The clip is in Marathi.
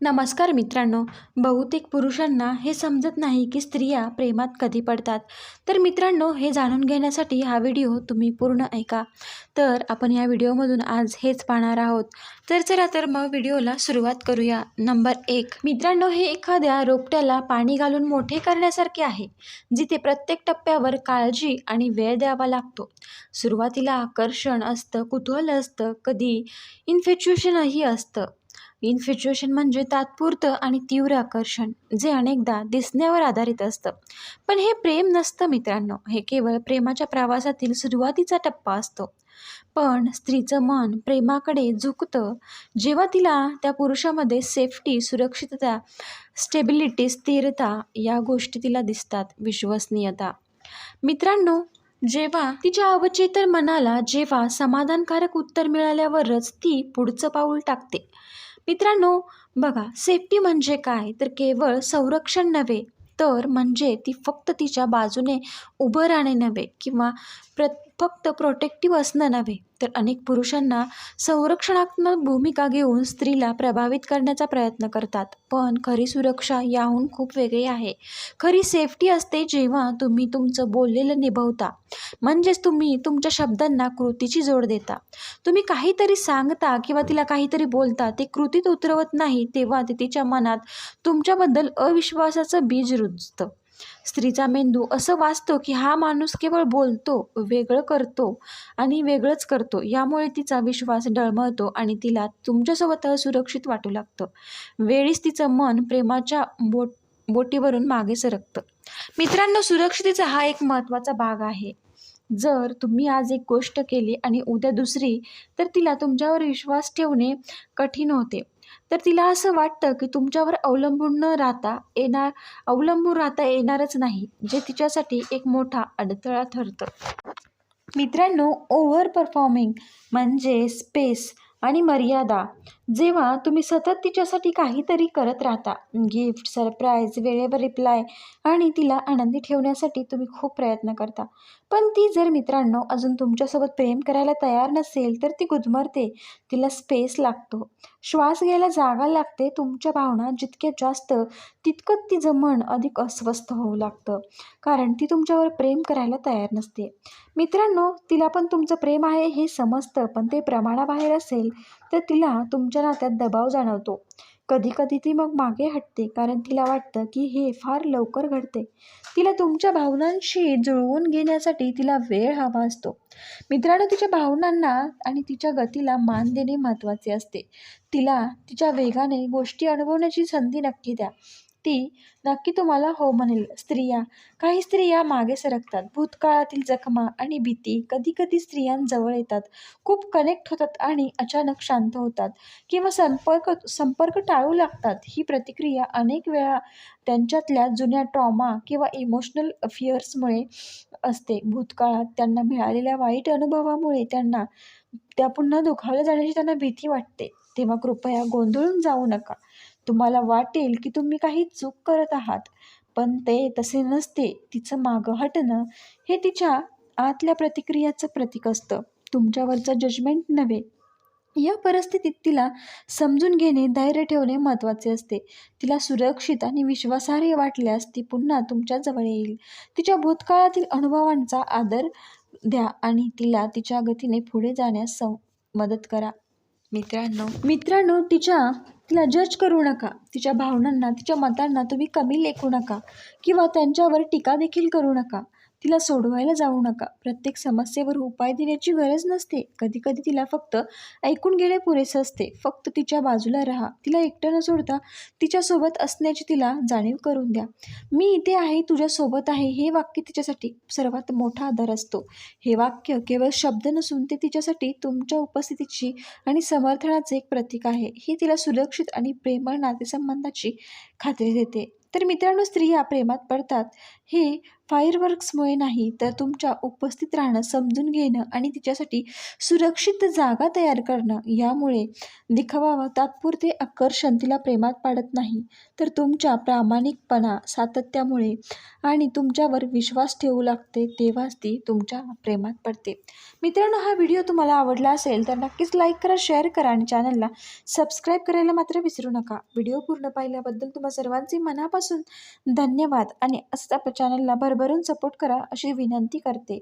नमस्कार मित्रांनो बहुतेक पुरुषांना हे समजत नाही की स्त्रिया प्रेमात कधी पडतात. तर मित्रांनो हे जाणून घेण्यासाठी हा व्हिडिओ तुम्ही पूर्ण ऐका. तर आपण या व्हिडिओमधून आज हेच पाहणार आहोत. तर चला तर मग व्हिडिओला सुरुवात करूया. नंबर एक. मित्रांनो हे एखाद्या रोपट्याला पाणी घालून मोठे करण्यासारखे आहे जिथे प्रत्येक टप्प्यावर काळजी आणि वेळ द्यावा लागतो. सुरुवातीला आकर्षण असतं कुतूहल असतं कधी इन्फेच्युएशनही असतं. इन्फिच्युएशन म्हणजे तात्पुरतं आणि तीव्र आकर्षण जे अनेकदा दिसण्यावर आधारित असतं. पण हे प्रेम नसतं मित्रांनो हे केवळ प्रेमाच्या प्रवासातील सुरुवातीचा टप्पा असतो. पण स्त्रीचं मन प्रेमाकडे झुकतं जेव्हा तिला त्या पुरुषामध्ये सेफ्टी सुरक्षितता स्टेबिलिटी स्थिरता या गोष्टी तिला दिसतात विश्वसनीयता. मित्रांनो जेव्हा तिच्या अवचेतन मनाला जेव्हा समाधानकारक उत्तर मिळाल्यावरच ती पुढचं पाऊल टाकते. मित्रांनो बघा सेफ्टी म्हणजे काय? तर केवळ संरक्षण नव्हे तर म्हणजे ती फक्त तिच्या बाजूने उभं राहणे नव्हे किंवा प्र फक्त प्रोटेक्टिव्ह असणं नव्हे तर अनेक पुरुषांना संरक्षणात्मक भूमिका घेऊन स्त्रीला प्रभावित करण्याचा प्रयत्न करतात. पण खरी सुरक्षा याहून खूप वेगळी आहे. खरी सेफ्टी असते जेव्हा तुम्ही तुमचं बोललेलं निभवता. म्हणजेच तुम्ही तुमच्या शब्दांना कृतीची जोड देता. तुम्ही काहीतरी सांगता किंवा तिला काहीतरी बोलता ते कृतीत उतरवत नाही तेव्हा ते तिच्या मनात तुमच्याबद्दल अविश्वासाचं बीज रुजतं. स्त्रीचा मेंदू असं वाचतो की हा माणूस केवळ बोलतो वेगळं करतो आणि वेगळंच करतो. यामुळे तिचा विश्वास डळमळतो आणि तिला तुमच्यासोबत असुरक्षित वाटू लागतं. वेळीच तिचं मन प्रेमाच्या बोट बोटीवरून मागे सरकतं. मित्रांनो सुरक्षितेचा हा एक महत्त्वाचा भाग आहे. जर तुम्ही आज एक गोष्ट केली आणि उद्या दुसरी तर तिला तुमच्यावर विश्वास ठेवणे कठीण होते. तर तिला असं वाटतं की तुमच्यावर अवलंबून न राहता येणार अवलंबून राहता येणारच नाही जे तिच्यासाठी एक मोठा अडथळा ठरतं. मित्रांनो ओव्हर परफॉर्मिंग म्हणजे स्पेस आणि मर्यादा जेव्हा तुम्ही सतत तिच्यासाठी काहीतरी करत राहता गिफ्ट सरप्राईज वेळेवर रिप्लाय आणि तिला आनंदी ठेवण्यासाठी तुम्ही खूप प्रयत्न करता. पण ती जर मित्रांनो अजून तुमच्यासोबत प्रेम करायला तयार नसेल तर ती गुदमरते तिला स्पेस लागतो. श्वास घ्यायला जागा लागते तुमच्या भावना जितक्या जास्त तितकंच तिचं मन अधिक अस्वस्थ होऊ लागतं. कारण ती तुमच्यावर प्रेम करायला तयार नसते. मित्रांनो तिला पण तुमचं प्रेम आहे हे समजतं पण ते प्रमाणाबाहेर असेल तर तिला तुमच्या नात्यात दबाव जाणवतो. कधीकधी ती मग मागे हटते कारण तिला वाटतं की हे फार लवकर घडते. तिला तुमच्या भावनांशी जुळवून घेण्यासाठी तिला वेळ हवा असतो. मित्रांनो तिच्या भावनांना आणि तिच्या गतीला मान देणे महत्त्वाचे असते. तिला तिच्या वेगाने गोष्टी अनुभवण्याची संधी नक्की द्या. ती नक्की तुम्हाला हो म्हणेल. स्त्रिया काही स्त्रिया मागे सरकतात. भूतकाळातील जखमा आणि भीती कधी कधी स्त्रियांजवळ येतात. खूप कनेक्ट होतात आणि अचानक शांत होतात किंवा संपर्क संपर्क टाळू लागतात. ही प्रतिक्रिया अनेक वेळा त्यांच्यातल्या जुन्या ट्रॉमा किंवा इमोशनल फिअर्समुळे असते. भूतकाळात त्यांना मिळालेल्या वाईट अनुभवामुळे त्यांना त्या पुन्हा दुखावल्या जाण्याची त्यांना भीती वाटते. तेव्हा कृपया गोंधळून जाऊ नका. तुम्हाला वाटेल की तुम्ही काही चूक करत आहात पण ते तसे नसते तिचं मागं हटणं हे तिच्या आतल्या प्रतिक्रियाचं प्रतीक असतं. तुमच्यावरचं जजमेंट नव्हे. या परिस्थितीत तिला समजून घेणे धैर्य ठेवणे महत्त्वाचे असते. तिला सुरक्षित आणि विश्वासार्ह वाटल्यास ती पुन्हा तुमच्याजवळ येईल. तिच्या भूतकाळातील अनुभवांचा आदर द्या आणि तिला तिच्या गतीने पुढे जाण्यास सं मदत करा. मित्रांनो मित्रांनो तिच्या तिला जज करू नका. तिच्या भावनांना तिच्या मतांना तुम्ही कमी लेखू नका किंवा त्यांच्यावर टीका देखील करू नका. तिला सोडवायला जाऊ नका. प्रत्येक समस्येवर उपाय देण्याची गरज नसते. कधी कधी तिला फक्त ऐकून घेणे पुरेसं असते. फक्त तिच्या बाजूला राहा. तिला एकटं न सोडता तिच्यासोबत असण्याची तिला जाणीव करून द्या. मी इथे आहे तुझ्यासोबत आहे हे वाक्य तिच्यासाठी सर्वात मोठा आधार असतो. हे वाक्य केवळ शब्द नसून ते तिच्यासाठी तुमच्या उपस्थितीची आणि समर्थनाचे एक प्रतीक आहे. हे तिला सुरक्षित आणि प्रेमळ नातेसंबंधाची खात्री देते. तर मित्रांनो स्त्रिया प्रेमात पडतात. हे फायरवर्क्समुळे नाही तर तुमच्या उपस्थित राहणं समजून घेणं आणि तिच्यासाठी सुरक्षित जागा तयार करणं यामुळे दिखावा तात्पुरते आकर्षण तिला प्रेमात पाडत नाही. तर तुमच्या प्रामाणिकपणा सातत्यामुळे आणि तुमच्यावर विश्वास ठेवू लागते तेव्हाच ती तुमच्या प्रेमात पडते. मित्रांनो हा व्हिडिओ तुम्हाला आवडला असेल तर नक्कीच लाईक करा शेअर करा आणि चॅनलला सबस्क्राईब करायला मात्र विसरू नका. व्हिडिओ पूर्ण पाहिल्याबद्दल तुम्हा सर्वांचे मनापासून धन्यवाद आणि असंच आपल्या चॅनलला भरभरून सपोर्ट करा अशी विनंती करते.